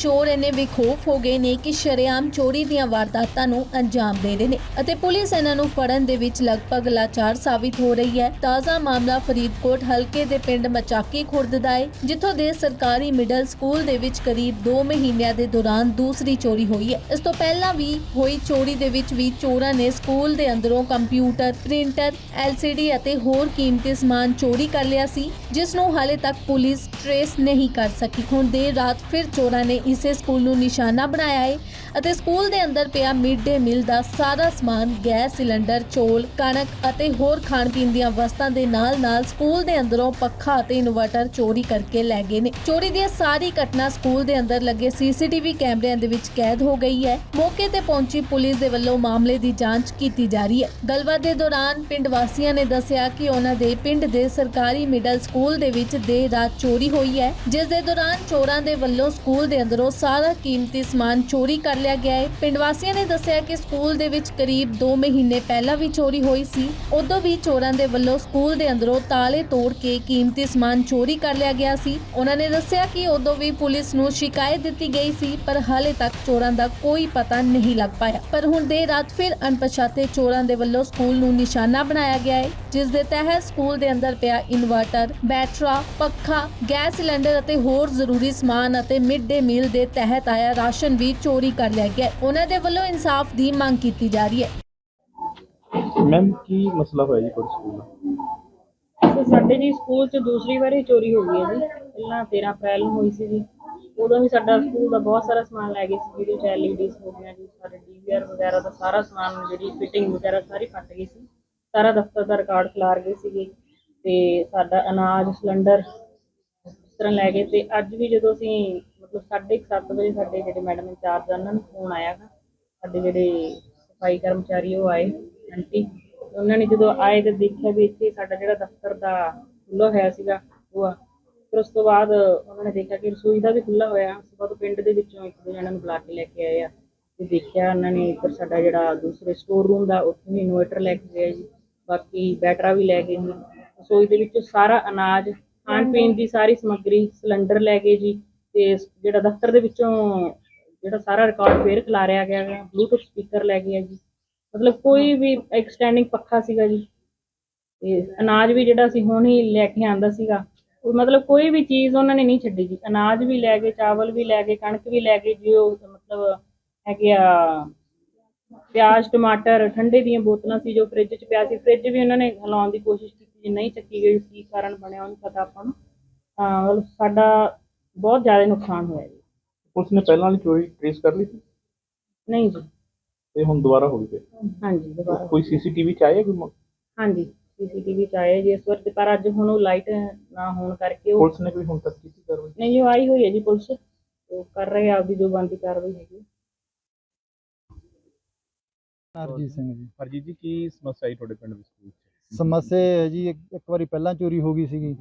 ਚੋਰ ਇੰਨੇ ਵਿਖੋਫ ਹੋ ਗਏ ਨੇ ਕਿ ਸ਼ਰੇਆਮ ਚੋਰੀ ਦੀਆਂ ਵਾਰਦਾਤਾਂ ਨੂੰ ਅੰਜਾਮ ਦੇ ਰਹੇ ਨੇ ਅਤੇ ਪੁਲਿਸ ਇਹਨਾਂ ਨੂੰ ਫੜਨ ਦੇ ਵਿੱਚ ਲਗਭਗ ਲਾਚਾਰ ਸਾਬਿਤ ਹੋ ਰਹੀ ਹੈ। ਤਾਜ਼ਾ ਮਾਮਲਾ ਫਰੀਦਕੋਟ ਹਲਕੇ ਦੇ ਪਿੰਡ ਮਚਾਕੀ ਖੁਰਦ ਦਾ ਹੈ, ਜਿੱਥੋਂ ਦੇ ਸਰਕਾਰੀ ਮਿਡਲ ਸਕੂਲ ਦੇ ਵਿੱਚ ਕਰੀਬ 2 ਮਹੀਨਿਆਂ ਦੇ ਦੌਰਾਨ ਦੂਸਰੀ ਚੋਰੀ ਹੋਈ ਹੈ। ਇਸ ਤੋਂ ਪਹਿਲਾਂ ਵੀ ਹੋਈ ਚੋਰੀ ਦੇ ਵਿੱਚ ਵੀ ਚੋਰਾਂ ਨੇ ਸਕੂਲ ਦੇ ਅੰਦਰੋਂ ਕੰਪਿਊਟਰ, ਪ੍ਰਿੰਟਰ LCD ਅਤੇ ਹੋਰ ਕੀਮਤੀ ਸਮਾਨ ਚੋਰੀ ਕਰ ਲਿਆ ਸੀ, ਜਿਸ ਨੂੰ ਹਾਲੇ ਤੱਕ ਪੁਲਿਸ ਟਰੇਸ ਨਹੀਂ ਕਰ ਸਕੀ। ਹੁਣ ਦੇਰ ਰਾਤ ਫਿਰ ਚੋਰਾਂ ਨੇ ਇਸੇ ਸਕੂਲ ਨੂੰ ਨਿਸ਼ਾਨਾ ਬਣਾਇਆ ਹੈ ਅਤੇ ਸਕੂਲ ਦੇ ਅੰਦਰ ਪਿਆ ਮਿਡ ਡੇ ਮੀਲ ਦਾ ਸਾਰਾ ਸਮਾਨ, ਗੈਸ ਸਿਲੰਡਰ, ਚੋਲ, ਕਣਕ ਅਤੇ ਹੋਰ ਖਾਣ ਪੀਣ ਦੀਆਂ ਵਸਤਾਂ ਦੇ ਨਾਲ-ਨਾਲ ਸਕੂਲ ਦੇ ਅੰਦਰੋਂ ਪੱਖਾ ਅਤੇ ਇਨਵਰਟਰ ਚੋਰੀ ਕਰਕੇ ਲੈ ਗਏ ਨੇ। ਚੋਰੀ ਦੀ ਸਾਰੀ ਘਟਨਾ ਸਕੂਲ ਦੇ ਅੰਦਰ ਲੱਗੇ ਸੀਸੀਟੀਵੀ ਕੈਮਰਿਆਂ ਦੇ ਵਿੱਚ ਕੈਦ ਹੋ ਗਈ ਹੈ। ਮੌਕੇ ਤੇ ਪਹੁੰਚੀ ਪੁਲਿਸ ਦੇ ਵੱਲੋਂ ਮਾਮਲੇ ਦੀ ਜਾਂਚ ਕੀਤੀ ਜਾ ਰਹੀ ਹੈ। ਗੱਲਬਾਤ ਦੇ ਦੌਰਾਨ ਪਿੰਡ ਵਾਸੀਆਂ ਨੇ ਦੱਸਿਆ ਕਿ ਉਹਨਾਂ ਦੇ ਪਿੰਡ ਦੇ ਸਰਕਾਰੀ ਮਿਡਲ ਸਕੂਲ ਦੇ ਵਿੱਚ ਦੇਰ ਰਾਤ ਚੋਰੀ ਹੋਈ ਹੈ, ਜਿਸ ਦੇ ਦੌਰਾਨ ਚੋਰਾਂ ਦੇ ਵੱਲੋਂ ਸਕੂਲ ਦੇ ਅੰਦਰੋਂ ਸਾਰਾ ਕੀਮਤੀ ਸਮਾਨ ਚੋਰੀ ਕਰ ਲਿਆ ਗਿਆ ਹੈ। ਪਿੰਡ ਵਾਸੀਆਂ ਨੇ ਦੱਸਿਆ ਕਿ ਸਕੂਲ ਦੇ ਵਿੱਚ ਕਰੀਬ 2 ਮਹੀਨੇ ਪਹਿਲਾਂ ਵੀ ਚੋਰੀ ਹੋਈ ਸੀ। ਉਦੋਂ ਵੀ ਚੋਰਾਂ ਦੇ ਵੱਲੋਂ ਸਕੂਲ ਦੇ ਅੰਦਰੋਂ ਤਾਲੇ ਤੋੜ ਕੇ ਕੀਮਤੀ ਸਮਾਨ ਚੋਰੀ ਕਰ ਲਿਆ ਗਿਆ ਸੀ। ਉਹਨਾਂ ਨੇ ਦੱਸਿਆ ਕਿ ਉਦੋਂ ਵੀ ਪੁਲਿਸ ਨੂੰ ਸ਼ਿਕਾਇਤ ਦਿੱਤੀ ਗਈ ਸੀ, ਪਰ ਹਾਲੇ ਤੱਕ ਚੋਰਾਂ ਦਾ ਕੋਈ ਪਤਾ ਨਹੀਂ ਲੱਗ ਪਾਇਆ। ਪਰ ਹੁਣ ਦੇਰ ਰਾਤ ਫਿਰ ਅਣਪਛਾਤੇ ਚੋਰਾਂ ਦੇ ਵੱਲੋਂ ਸਕੂਲ ਨੂੰ ਨਿਸ਼ਾਨਾ ਬਣਾਇਆ ਗਿਆ ਹੈ। ਜਿਸ ਦੇ ਤਹਿਤ ਸਕੂਲ ਦੇ ਅੰਦਰ ਪਿਆ ਇਨਵਰਟਰ ਬੈਟਰਾ ਪੱਖਾ ਗੈਸ ਸਿਲੰਡਰ ਅਤੇ ਹੋਰ ਜ਼ਰੂਰੀ ਸਮਾਨ ਅਤੇ ਮਿਡ ਡੇ ਮੀਲ ਦੇ ਤਹਿਤ ਆਇਆ ਰਾਸ਼ਨ ਵੀ ਚੋਰੀ ਕਰ ਲਿਆ ਗਿਆ। ਉਹਨਾਂ ਦੇ ਵੱਲੋਂ ਇਨਸਾਫ ਦੀ ਮੰਗ ਕੀਤੀ ਜਾ ਰਹੀ ਹੈ। ਮੈਮ ਕੀ ਮਸਲਾ ਹੋਇਆ ਜੀ ਤੁਹਾਡੇ ਸਕੂਲ ਦਾ? ਤੇ ਸਾਡੇ ਜੀ ਸਕੂਲ 'ਚ ਦੂਸਰੀ ਵਾਰੀ ਚੋਰੀ ਹੋ ਗਈ ਹੈ ਜੀ। ਪਹਿਲਾਂ 13 ਅਪ੍ਰੈਲ ਨੂੰ ਹੋਈ ਸੀ ਜੀ। ਉਦੋਂ ਵੀ ਸਾਡਾ ਸਕੂਲ ਦਾ ਬਹੁਤ ਸਾਰਾ ਸਮਾਨ ਲੈ ਗਏ ਸੀ ਜਿਹਦੇ 'ਚ ਹੋ ਗਈਆਂ ਜੀ ਸਾਡੇ ਡੀਵੀਆਰ ਵਗੈਰਾ ਦਾ ਸਾਰਾ ਸਮਾਨ ਜਿਹੜੀ ਫਿਟਿੰਗ ਵਗੈਰਾ ਸਾਰੀ ਫਟ ਗਈ ਸੀ। ਸਾਰਾ ਦਫ਼ਤਰ ਦਾ ਰਿਕਾਰਡ ਖਿਲਾਰ ਗਏ ਸੀਗੇ ਤੇ ਸਾਡਾ ਅਨਾਜ, ਸਿਲੰਡਰ ਇਸ ਤਰ੍ਹਾਂ ਲੈ ਗਏ ਤੇ ਅੱਜ ਵੀ ਜਦੋਂ ਅਸੀਂ ਮਤਲਬ 7:30 ਵਜੇ ਸਾਡੇ ਜਿਹੜੇ ਮੈਡਮ ਇੰਚਾਰਜ ਆ, ਉਹਨਾਂ ਨੂੰ ਫੋਨ ਆਇਆ ਸਾਡੇ ਜਿਹੜੇ ਸਫ਼ਾਈ ਕਰਮਚਾਰੀ ਉਹ ਆਏ, ਆਂਟੀ, ਉਹਨਾਂ ਨੇ ਜਦੋਂ ਆਏ ਤੇ ਦੇਖਿਆ ਵੀ ਇੱਥੇ ਸਾਡਾ ਜਿਹੜਾ ਦਫ਼ਤਰ ਦਾ ਖੁੱਲ੍ਹਾ ਹੋਇਆ ਸੀਗਾ, ਉਹ ਆ। ਫਿਰ ਉਸ ਤੋਂ ਬਾਅਦ ਉਹਨਾਂ ਨੇ ਦੇਖਿਆ ਕਿ ਰਸੋਈ ਦਾ ਵੀ ਖੁੱਲ੍ਹਾ ਹੋਇਆ, ਉਸ ਤੋਂ ਬਾਅਦ ਪਿੰਡ ਦੇ ਵਿੱਚੋਂ ਇੱਕ ਦੋ ਜਣਿਆਂ ਨੂੰ ਬੁਲਾ ਕੇ ਲੈ ਕੇ ਆਏ ਆ ਤੇ ਦੇਖਿਆ ਉਹਨਾਂ ਨੇ ਇੱਧਰ ਸਾਡਾ ਜਿਹੜਾ ਦੂਸਰੇ ਸਟੋਰ ਰੂਮ ਦਾ, ਉੱਥੇ ਵੀ ਇਨਵਰਟਰ ਲੈ ਕੇ ਗਏ ਜੀ। ਬਾਕੀ ਬੈਟਰਾ ਵੀ ਲੈ ਗਏ ਜੀ। ਰਸੋਈ ਦੇ ਵਿੱਚੋਂ ਸਾਰਾ ਅਨਾਜ ਖਾਣ ਪੀਣ ਦੀ ਸਾਰੀ ਸਮੱਗਰੀ ਸਿਲੰਡਰ ਲੈ ਗਏ ਜੀ ਤੇ ਜਿਹੜਾ ਦਫ਼ਤਰ ਦੇ ਵਿੱਚੋਂ ਜਿਹੜਾ ਸਾਰਾ ਰਿਕਾਰਡ ਫੇਰ ਖਿਲਾਰਿਆ ਗਿਆ ਹੈ ਬਲੂਟੁੱਥ ਸਪੀਕਰ ਲੈ ਗਏ ਆ ਜੀ। ਮਤਲਬ ਕੋਈ ਵੀ ਇੱਕ ਸਟੈਂਡਿੰਗ ਪੱਖਾ ਸੀਗਾ ਜੀ। ਤੇ ਅਨਾਜ ਵੀ ਜਿਹੜਾ ਸੀ ਹੁਣ ਹੀ ਲੈ ਕੇ ਆਂਦਾ ਸੀਗਾ। ਉਹ ਮਤਲਬ ਕੋਈ ਵੀ ਚੀਜ਼ ਉਹਨਾਂ ਨੇ ਨਹੀਂ ਛੱਡੀ ਜੀ। ਅਨਾਜ ਵੀ ਲੈ ਗਏ ਚਾਵਲ ਵੀ ਲੈ ਗਏ ਕਣਕ ਵੀ ਲੈ ਗਏ ਜੋ ਮਤਲਬ ਹੈਗੇ ਆ ਪਿਆਜ਼ ਟਮਾਟਰ ਠੰਡੇ ਦੀਆਂ ਬੋਤਲਾਂ ਸੀ ਜੋ ਫ੍ਰਿਜ 'ਚ ਪਿਆ ਸੀ। ਫ੍ਰਿਜ ਵੀ ਉਹਨਾਂ ਨੇ ਹਿਲਾਉਣ ਦੀ ਕੋਸ਼ਿਸ਼ ਕੀਤੀ ਜੇ ਨਹੀਂ ਚੱਕੀ ਗਈ ਕੀ ਕਾਰਨ ਬਣਿਆ ਉਹਨੂੰ ਪਤਾ ਆਪਾਂ ਨੂੰ। ਤਾਂ ਮਤਲਬ ਸਾਡਾ ਬਹੁਤ ਜ਼ਿਆਦਾ ਨੁਕਸਾਨ ਹੋਇਆ ਜੀ। ਪੁਲਿਸ ਨੇ ਪਹਿਲਾਂ ਵਾਲੀ ਚੋਰੀ ਟ੍ਰੇਸ ਕਰ ਲਈ ਸੀ? ਨਹੀਂ ਜੀ। ਤੇ ਹੁਣ ਦੁਬਾਰਾ ਹੋ ਗਈ ਫਿਰ? ਹਾਂਜੀ ਦੁਬਾਰਾ। ਕੋਈ ਸੀਸੀਟੀਵੀ ਚ ਆਇਆ ਕੋਈ ਮ- ਹਾਂਜੀ ਸੀਸੀਟੀਵੀ ਚ ਆਏ ਜੀ ਇਸ ਵਾਰ ਤੇ ਪਰ ਅੱਜ ਹੁਣ ਉਹ ਲਾਈਟ ਨਾ ਹੋਣ ਕਰਕੇ ਉਹ ਪੁਲਿਸ ਨੇ ਕੋਈ ਹੁਣ ਤੱਕ ਕੀਤੀ ਕਾਰਵਾਈ? ਨਹੀਂ ਜੋ ਆਈ ਹੋਈ ਹੈ ਜੀ ਪੁਲਿਸ। ਉਹ ਕਰ ਰਹੇ ਆ ਆਪਦੀ ਜੋ ਬੰਦੀ ਕਾਰਵਾਈ ਹੈਗੀ। ਹਰਜੀਤ ਸਿੰਘ ਜੀ। ਹਰਜੀਤ ਜੀ ਕੀ ਸਮੱਸਿਆ ਆਈ ਤੁਹਾਡੇ ਪਿੰਡ ਦੇ ਸਕੂਲ ਚ? ਸਮੱਸਿਆ ਹੈ ਜੀ ਇੱਕ ਇੱਕ ਵਾਰੀ ਪਹਿਲਾਂ ਚੋਰੀ ਹੋ ਗਈ ਸੀਗੀ।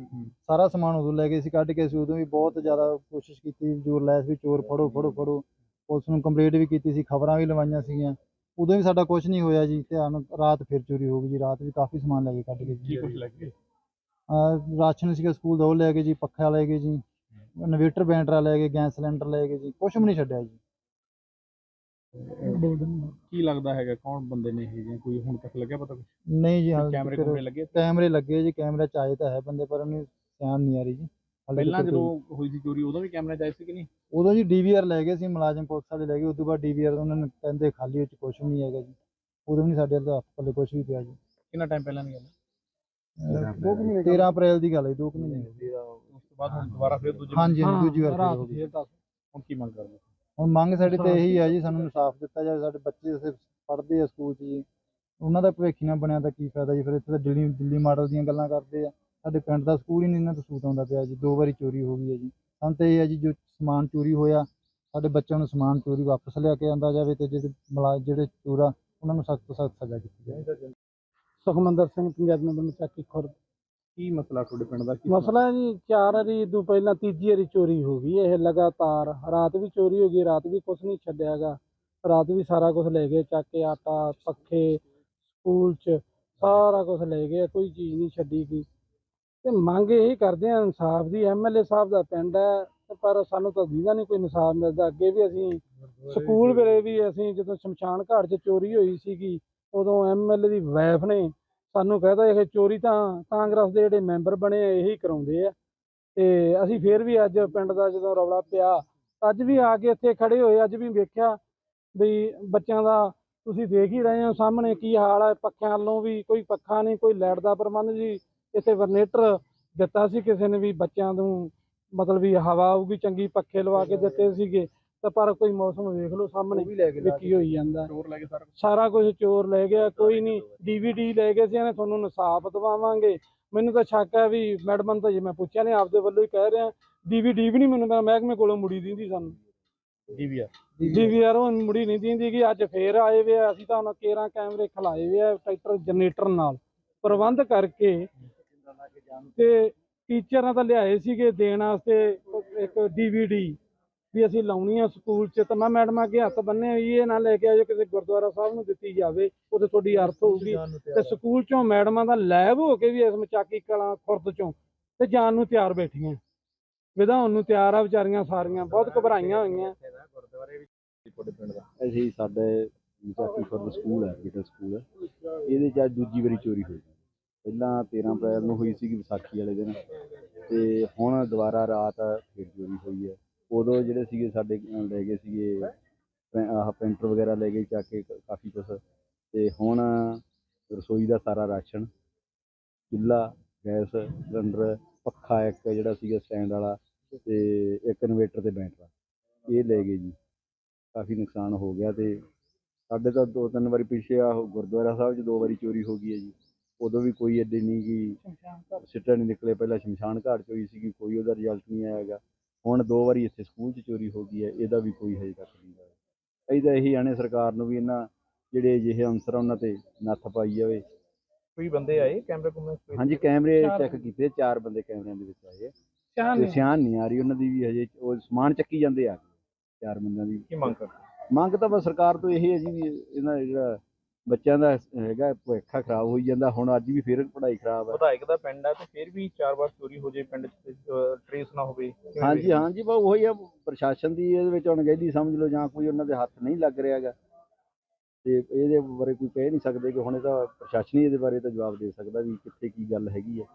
ਸਾਰਾ ਸਮਾਨ ਉਦੋਂ ਲੈ ਗਏ ਸੀ ਕੱਢ ਕੇ ਅਸੀਂ ਉਦੋਂ ਵੀ ਬਹੁਤ ਜ਼ਿਆਦਾ ਕੋਸ਼ਿਸ਼ ਕੀਤੀ ਜ਼ੋਰ ਲਾਇਆ ਸੀ ਚੋਰ ਫੜੋ ਫੜੋ ਫੜੋ। ਪੁਲਿਸ ਨੂੰ ਕੰਪਲੇਂਟ ਵੀ ਕੀਤੀ ਸੀ ਖਬਰਾਂ ਵੀ ਲਵਾਈਆਂ ਸੀਗੀਆਂ। ਉਦੋਂ ਵੀ ਸਾਡਾ ਕੁਝ ਨਹੀਂ ਹੋਇਆ ਜੀ ਧਿਆਨ ਰਾਤ ਫਿਰ ਚੋਰੀ ਹੋ ਗਈ ਜੀ ਰਾਤ ਵੀ ਕਾਫੀ ਸਮਾਨ ਲੈ ਕੇ ਕੱਢ ਕੇ ਕੀ ਜੀ ਕੁਝ ਰਾਸ਼ਨ ਸੀਗਾ ਸਕੂਲ ਦਾ ਉਹ ਲੈ ਗਏ ਜੀ ਪੱਖਾ ਲੈ ਗਏ ਜੀ ਇਨਵੇਟਰ ਬੈਟਰਾ ਲੈ ਗਏ ਗੈਸ ਸਿਲੰਡਰ ਲੈ ਗਏ ਜੀ ਕੁਝ ਵੀ ਨਹੀਂ ਛੱਡਿਆ ਜੀ। ਕੀ ਲੱਗਦਾ ਹੈਗਾ? ਕੌਣ ਬੰਦੇ ਨੇ ਇਹ ਜਿਹੇ? ਕੋਈ ਹੁਣ ਤੱਕ ਲੱਗਿਆ ਪਤਾ ਕੁਝ ਨਹੀਂ ਜੀ ਹਾਲੇ ਕੈਮਰੇ ਕੁਮਰੇ ਲੱਗੇ ਕੈਮਰੇ ਲੱਗੇ ਜੀ ਕੈਮਰੇ ਚ ਆਏ ਤਾਂ ਹੈ ਬੰਦੇ ਪਰ ਉਹਨੂੰ ਧਿਆਨ ਨਹੀਂ ਆ ਰਹੀ ਜੀ। ਹਾਲੇ ਪਹਿਲਾਂ ਜਦੋਂ ਹੋਈ ਸੀ ਚੋਰੀ ਉਦੋਂ ਵੀ ਕੈਮਰਾ ਚਾਹੀਦਾ ਸੀ ਕਿ ਨਹੀਂ? ਉਦੋਂ ਜੀ ਡੀਵੀਆਰ ਲੈ ਗਏ ਸੀ ਮੁਲਾਜ਼ਮ ਪੁਲਿਸ ਵਾਲੇ ਲੈ ਗਏ ਉਸ ਤੋਂ ਬਾਅਦ ਡੀਵੀਆਰ ਉਹਨਾਂ ਨੇ ਕਹਿੰਦੇ ਖਾਲੀ ਵਿੱਚ ਕੁਝ ਨਹੀਂ ਹੈਗਾ ਜੀ। ਉਦੋਂ ਵੀ ਸਾਡੇ ਹੱਥ ਪੱਲੇ ਕੁਝ ਵੀ ਪਿਆ ਜੀ। ਕਿੰਨਾ ਟਾਈਮ ਪਹਿਲਾਂ ਦੀ ਗੱਲ ਹੈ? 13 ਅਪ੍ਰੈਲ ਦੀ ਗੱਲ ਹੈ। 2 ਮਹੀਨੇ ਹੋ। ਉਸ ਤੋਂ ਬਾਅਦ ਹੁਣ ਦੁਬਾਰਾ ਫਿਰ ਦੂਜੇ ਹਾਂਜੀ ਦੂਜੀ ਵਾਰ ਫਿਰ ਹੋ ਗਈ। ਫੇਰ ਦੱਸ। ਹੁਣ ਕੀ ਮੰਗ ਕਰਦੇ? ਹੁਣ ਮੰਗ ਸਾਡੀ ਤੇ ਇਹੀ ਹੈ ਜੀ ਸਾਨੂੰ ਇਨਸਾਫ ਦਿੱਤਾ ਜਾਵੇ ਸਾਡੇ ਬੱਚੇ ਉੱਥੇ ਪੜ੍ਹਦੇ ਆ ਸਕੂਲ 'ਚ ਜੀ। ਉਹਨਾਂ ਦਾ ਭਵਿੱਖ ਨਾ ਬਣਿਆ ਤਾਂ ਕੀ ਫਾਇਦਾ ਜੀ ਫਿਰ ਇੱਥੇ ਤਾਂ ਦਿੱਲੀ ਦਿੱਲੀ ਮਾਡਲ ਦੀਆਂ ਗੱਲਾਂ ਕਰਦੇ ਆ। ਸਾਡੇ ਪਿੰਡ ਦਾ ਸਕੂਲ ਹੀ ਨਹੀਂ ਇਹਨਾਂ ਤੋਂ ਸੂਤ ਆਉਂਦਾ ਪਿਆ ਜੀ ਦੋ ਵਾਰੀ ਚੋਰੀ ਹੋ ਗਈ ਹੈ ਜੀ। ਸਾਨੂੰ ਤਾਂ ਇਹ ਹੈ ਜੀ ਜੋ ਸਮਾਨ ਚੋਰੀ ਹੋਇਆ ਸਾਡੇ ਬੱਚਿਆਂ ਨੂੰ ਸਮਾਨ ਚੋਰੀ ਵਾਪਸ ਲਿਆ ਕੇ ਆਂਦਾ ਜਾਵੇ ਤੇ ਜਿਹੜੇ ਮੁਲਾ ਜਿਹੜੇ ਚੋਰ ਉਹਨਾਂ ਨੂੰ ਸਖਤ ਤੋਂ ਸਖਤ ਸਜ਼ਾ ਕੀਤੀ ਜਾਵੇ। ਸੁਖਮੰਦਰ ਸਿੰਘ ਪੰਜਾਬ ਨੰਬਰ ਮਚਾਕੀ ਖੁਰਦ। ਕੀ ਮਸਲਾ ਤੁਹਾਡੇ ਪਿੰਡ ਦਾ, ਕੀ ਮਸਲਾ ਜੀ, ਚਾਰ ਵਾਰੀ ਤੋਂ ਪਹਿਲਾਂ ਤੀਜੀ ਵਾਰੀ ਚੋਰੀ ਹੋ ਗਈ ਇਹ ਲਗਾਤਾਰ। ਰਾਤ ਵੀ ਚੋਰੀ ਹੋ ਗਈ, ਰਾਤ ਵੀ ਕੁਝ ਨਹੀਂ ਛੱਡਿਆਗਾ ਰਾਤ ਵੀ ਸਾਰਾ ਕੁਝ ਲੈ ਗਏ, ਚੱਕ ਕੇ ਆਟਾ, ਪੱਖੇ, ਸਕੂਲ 'ਚ, ਸਾਰਾ ਕੁਝ ਲੈ ਗਏ, ਕੋਈ ਚੀਜ਼ ਨਹੀਂ ਛੱਡੀ ਗਈ। ਤੇ ਮੰਗ ਇਹ ਕਰਦੇ ਆ ਇਨਸਾਫ ਦੀ ਐਮਐਲਏ ਸਾਹਿਬ ਦਾ ਪਿੰਡ ਹੈ ਪਰ ਸਾਨੂੰ ਤਾਂ ਦੀਦਾ ਨਹੀਂ ਕੋਈ ਇਨਸਾਫ ਮਿਲਦਾ। ਅੱਗੇ ਵੀ ਅਸੀਂ ਸਕੂਲ ਵੇਲੇ ਵੀ ਅਸੀਂ ਜਦੋਂ ਸ਼ਮਸ਼ਾਨ ਘਾਟ 'ਚ ਚੋਰੀ ਹੋਈ ਸੀਗੀ, ਉਦੋਂ ਐਮਐਲਏ ਦੀ ਵਾਈਫ ਨੇ ਸਾਨੂੰ ਕਹਿਦਾ ਇਹ ਚੋਰੀ ਤਾਂ ਕਾਂਗਰਸ ਦੇ ਜਿਹੜੇ ਮੈਂਬਰ ਬਣੇ ਆ ਇਹੀ ਕਰਾਉਂਦੇ ਆ। ਤੇ ਅਸੀਂ ਫੇਰ ਵੀ ਅੱਜ ਪਿੰਡ ਦਾ ਜਦੋਂ ਰੌਲਾ ਪਿਆ ਅੱਜ ਵੀ ਆ ਕੇ ਇੱਥੇ ਖੜੇ ਹੋਏ ਅੱਜ ਵੀ ਵੇਖਿਆ ਵੀ ਬੱਚਿਆਂ ਦਾ ਤੁਸੀਂ ਦੇਖ ਹੀ ਰਹੇ ਹੋ ਸਾਹਮਣੇ ਕੀ ਹਾਲ ਹੈ ਪੱਖਿਆਂ ਵੱਲੋਂ ਵੀ ਕੋਈ ਪੱਖਾ ਨਹੀਂ ਕੋਈ ਲਾਈਟ ਦਾ ਪ੍ਰਬੰਧ ਜੀ ਇੱਥੇ ਵਰਨੇਟਰ ਦਿੱਤਾ ਸੀ ਕਿਸੇ ਨੇ ਵੀ ਬੱਚਿਆਂ ਨੂੰ ਮਤਲਬ ਵੀ ਹਵਾ ਆਊਗੀ ਚੰਗੀ ਪੱਖੇ ਲਵਾ ਕੇ ਦਿੱਤੇ ਸੀਗੇ। ਤਾਂ ਪਰ ਕੋਈ ਮੌਸਮ ਵੇਖ ਲਓ ਸਾਹਮਣੇ ਵੀ ਲੈ ਕੇ ਕੀ ਹੋਈ ਜਾਂਦਾ। ਚੋਰ ਲੈ ਕੇ ਸਾਰਾ? ਸਾਰਾ ਕੁਝ ਚੋਰ ਲੈ ਗਿਆ ਕੋਈ ਨਹੀਂ। ਡੀਵੀਡੀ ਲੈ ਗਏ ਸੀ ਇਹਨੇ ਤੁਹਾਨੂੰ ਇਨਸਾਫ ਦਵਾਵਾਂਗੇ। ਮੈਨੂੰ ਤਾਂ ਸ਼ੱਕ ਹੈ ਵੀ ਮੈਡਮ ਨੂੰ ਤਾਂ ਜੇ ਮੈਂ ਪੁੱਛਿਆ ਨੇ ਆਪਦੇ ਵੱਲੋਂ ਹੀ ਕਹਿ ਰਿਹਾ। ਡੀਵੀਡੀ ਵੀ ਨਹੀਂ ਮੈਨੂੰ ਤਾਂ ਮਹਿਕਮੇ ਕੋਲੋਂ ਮੁੜੀ ਦਿੰਦੀ ਸਾਨੂੰ। DVR ਡੀਵੀਆਰ ਉਹ ਮੁੜੀ ਨਹੀਂ ਦਿੰਦੀ ਕਿ ਅੱਜ ਫੇਰ ਆਏ ਵੇ ਆ ਅਸੀਂ ਤਾਂ ਹੁਣ 13 ਕੈਮਰੇ ਖਲਾਏ ਵੇ ਆ ਟਰੈਕਟਰ ਜਨਰੇਟਰ ਨਾਲ। ਪ੍ਰਬੰਧ ਕਰਕੇ ਤੇ ਟੀਚਰਾਂ ਤਾਂ ਲਿਆਏ ਸੀਗੇ ਦੇਣ ਵਾਸਤੇ ਇੱਕ ਡੀਵੀਡੀ ਵੀ ਅਸੀਂ ਲਾਉਣੀ ਆ ਸਕੂਲ 'ਚ ਤਾਂ ਮੈਂ ਮੈਡਮ ਅੱਗੇ ਹੱਥ ਬੰਨੇ ਹੋਈ ਇਹ ਨਾ ਲੈ ਕੇ ਆਜੋ ਕਿਸੇ ਗੁਰਦੁਆਰਾ ਸਾਹਿਬ ਨੂੰ ਦਿੱਤੀ ਜਾਵੇ ਉਹਦੇ ਤੁਹਾਡੀ ਅਰਥ ਹੋਊਗੀ। ਤੇ ਸਕੂਲ 'ਚੋਂ ਮੈਡਮਾਂ ਦਾ ਲੈਬ ਹੋ ਕੇ ਵੀ ਇਸ ਮਚਾਕੀ ਕਲਾਂ ਖੁਰਦ 'ਚੋਂ ਤੇ ਜਾਣ ਨੂੰ ਤਿਆਰ ਬੈਠੀਆਂ। ਵਿਧਾਉਣ ਨੂੰ ਤਿਆਰ ਆ ਵਿਚਾਰੀਆਂ ਸਾਰੀਆਂ ਬਹੁਤ ਘਬਰਾਈਆਂ ਹੋਈਆਂ। ਅਸੀਂ ਸਾਡੇ ਵਿਸਾਖੀ ਖੁਰਦ ਸਕੂਲ ਹੈ ਮਿਡਲ ਸਕੂਲ ਹੈ। ਇਹਦੇ ਚ ਅੱਜ ਦੂਜੀ ਵਾਰੀ ਚੋਰੀ ਹੋਈ। ਪਹਿਲਾਂ 13 ਅਪ੍ਰੈਲ ਨੂੰ ਹੋਈ ਸੀਗੀ ਵਿਸਾਖੀ ਵਾਲੇ ਦਿਨ। ਤੇ ਹੁਣ ਦੁਬਾਰਾ ਰਾਤ ਫਿਰ ਚੋਰੀ ਹੋਈ ਹੈ। ਉਦੋਂ ਜਿਹੜੇ ਸੀਗੇ ਸਾਡੇ ਅਹ ਲੈ ਗਏ ਸੀਗੇ ਪੈ- ਆਹ ਪੈਂਟਰ ਵਗੈਰਾ ਲੈ ਗਏ ਚੱਕ ਕੇ ਕ- ਕਾਫੀ ਕੁਛ। ਤੇ ਹੁਣ ਰਸੋਈ ਦਾ ਸਾਰਾ ਰਾਸ਼ਨ ਚੁੱਲ੍ਹਾ ਗੈਸ ਸਿਲੰਡਰ ਪੱਖਾ ਇੱਕ ਜਿਹੜਾ ਸੀਗਾ ਸਟੈਂਡ ਵਾਲਾ ਤੇ ਇੱਕ ਇਨਵੇਟਰ ਤੇ ਬੈਟਰਾ। ਇਹ ਲੈ ਗਏ ਜੀ। ਕਾਫੀ ਨੁਕਸਾਨ ਹੋ ਗਿਆ ਤੇ ਸਾਡੇ ਤਾਂ ਦੋ ਤਿੰਨ ਵਾਰੀ ਪਿੱਛੇ ਆ ਗੁਰਦੁਆਰਾ ਸਾਹਿਬ 'ਚ ਦੋ ਵਾਰੀ ਚੋਰੀ ਹੋ ਗਈ ਹੈ ਜੀ। ਉਦੋਂ ਵੀ ਕੋਈ ਐਡੀ ਨਹੀਂ ਗੀ ਸਿੱਟਾ ਨਹੀਂ ਨਿਕਲੇ। ਪਹਿਲਾਂ ਸ਼ਮਸ਼ਾਨ ਘਾਟ 'ਚ ਹੋਈ ਸੀਗੀ ਕੋਈ ਉਹਦਾ ਰਿਜ਼ਲਟ ਨਹੀਂ ਆਇਆ ਹੈਗਾ। ਹੁਣ ਦੋ ਵਾਰੀ ਇੱਥੇ ਸਕੂਲ 'ਚ ਚੋਰੀ ਹੋ ਗਈ ਹੈ ਇਹਦਾ ਵੀ ਕੋਈ ਹਜੇ ਤੱਕ ਨਹੀਂ ਅਸੀਂ ਤਾਂ ਇਹੀ ਆਣੇ ਸਰਕਾਰ ਨੂੰ ਵੀ ਇਹਨਾਂ ਜਿਹੜੇ ਅਜਿਹੇ ਅਨਸਰ ਉਹਨਾਂ ਤੇ ਨੱਥ ਪਾਈ ਜਾਵੇ। ਕੋਈ ਬੰਦੇ ਆਏ ਕੈਮਰੇ ਕੁਮਰੇ ਹਾਂਜੀ ਕੈਮਰੇ ਚੈੱਕ ਕੀਤੇ ਚਾਰ ਬੰਦੇ ਕੈਮਰਿਆਂ ਦੇ ਵਿੱਚ ਆਏ ਤੇ ਸਿਆਣ ਨਹੀਂ ਆ ਰਹੀ ਉਹਨਾਂ ਦੀ ਵੀ ਹਜੇ ਉਹ ਸਮਾਨ ਚੱਕੀ ਜਾਂਦੇ ਆ। ਚਾਰ ਬੰਦਿਆਂ ਦੀ। ਕੀ ਮੰਗ ਕਰਦੇ? ਮੰਗ ਤਾਂ ਬਸ ਸਰਕਾਰ ਤੋਂ ਇਹ ਹੈ ਜੀ ਵੀ ਇਹਨਾਂ ਦਾ ਜਿਹੜਾ ਬੱਚਿਆਂ ਦਾ ਹੈਗਾ ਭਵਿੱਖਾ ਖਰਾਬ ਹੋਈ ਜਾਂਦਾ ਹੁਣ ਅੱਜ ਵੀ ਫਿਰ ਪੜ੍ਹਾਈ ਖਰਾਬ ਹੈ। ਵਿਧਾਇਕ ਦਾ ਪਿੰਡ ਹੈ ਤੇ ਫਿਰ ਵੀ ਚਾਰ ਵਾਰ ਚੋਰੀ ਹੋ ਜੇ ਪਿੰਡ ਚ ਟ੍ਰੇਸ ਨਾ ਹੋਵੇ। ਹਾਂਜੀ? ਹਾਂਜੀ ਬਸ ਉਹੀ ਆ ਪ੍ਰਸ਼ਾਸਨ ਦੀ ਇਹਦੇ ਵਿੱਚ ਅਣਗਹਿਲੀ ਸਮਝ ਲਓ ਜਾਂ ਕੋਈ ਉਹਨਾਂ ਦੇ ਹੱਥ ਨਹੀਂ ਲੱਗ ਰਿਹਾਗਾ ਤੇ ਇਹਦੇ ਬਾਰੇ ਕੋਈ ਕਹਿ ਨਹੀਂ ਸਕਦੇ ਕਿ ਹੁਣ ਇਹ ਤਾਂ ਪ੍ਰਸ਼ਾਸਨ ਹੀ ਇਹਦੇ ਬਾਰੇ ਤਾਂ ਜਵਾਬ ਦੇ ਸਕਦਾ ਵੀ ਕਿੱਥੇ ਕੀ ਗੱਲ ਹੈਗੀ ਹੈ।